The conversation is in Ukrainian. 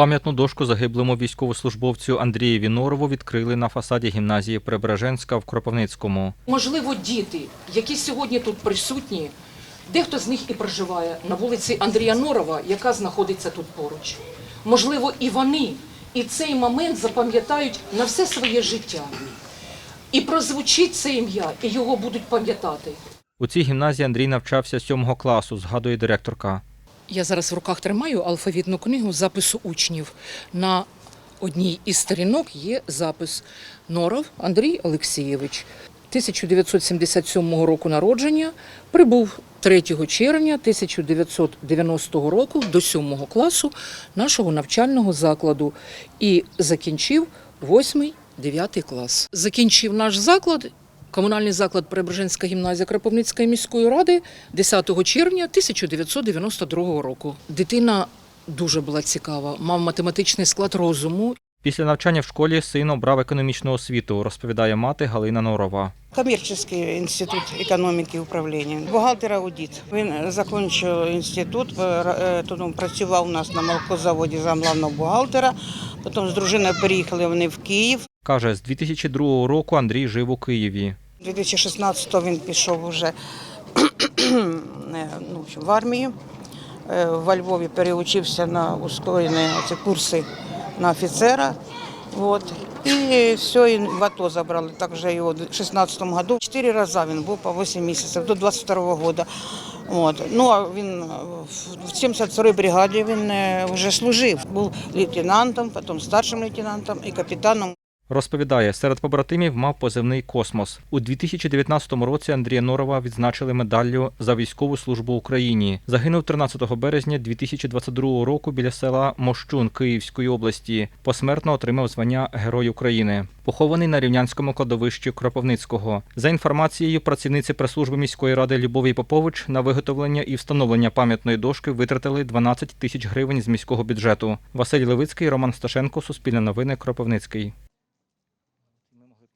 Пам'ятну дошку загиблому військовослужбовцю Андрієві Норову відкрили на фасаді гімназії Преображенська в Кропивницькому. Можливо, діти, які сьогодні тут присутні, дехто з них і проживає на вулиці Андрія Норова, яка знаходиться тут поруч. Можливо, і вони і цей момент запам'ятають на все своє життя. І прозвучить це ім'я, і його будуть пам'ятати. У цій гімназії Андрій навчався сьомого класу, згадує директорка. Я зараз в руках тримаю алфавітну книгу запису учнів. На одній із сторінок є запис Норов Андрій Олексійович. 1977 року народження прибув 3 червня 1990 року до 7 класу нашого навчального закладу і закінчив 8-9 клас. Закінчив наш заклад Комунальний заклад Преображенська гімназія Кропивницької міської ради 10 червня 1992 року. Дитина дуже була цікава, мав математичний склад розуму. Після навчання в школі син обрав економічну освіту, розповідає мати Галина Норова. Коммерческий институт экономики и управління. Бухгалтер аудит. Він закінчив інститут, е, тут працював у нас на молокозаводі замглавного бухгалтера. Потім з дружиною переїхали вони в Київ. Каже, з 2002 року Андрій жив у Києві. 2016 він пішов вже ну, в в армію. Е, Львові переучився на ускорені ці курси на офіцера. Вот. І все, і в АТО забрали. Так вже його в 2016 году. Чотири рази він був по 8 місяців до 22 года. Вот. Ну, а він е, в 72-й бригаді він е, вже служив. Був лейтенантом, потім старшим лейтенантом і капітаном. Розповідає, серед побратимів мав позивний Космос. У 2019 році Андрія Норова відзначили медаллю за військову службу Україні. Загинув 13 березня 2022 року біля села Мощун Київської області. Посмертно отримав звання Герой України. Похований на рівнянському кладовищі Кропивницького. За інформацією працівниці прес-служби міської ради Любові Попович на виготовлення і встановлення пам'ятної дошки витратили 12 тисяч гривень з міського бюджету. Василь Левицький, Роман Сташенко, Суспільне новини, Кропивницький.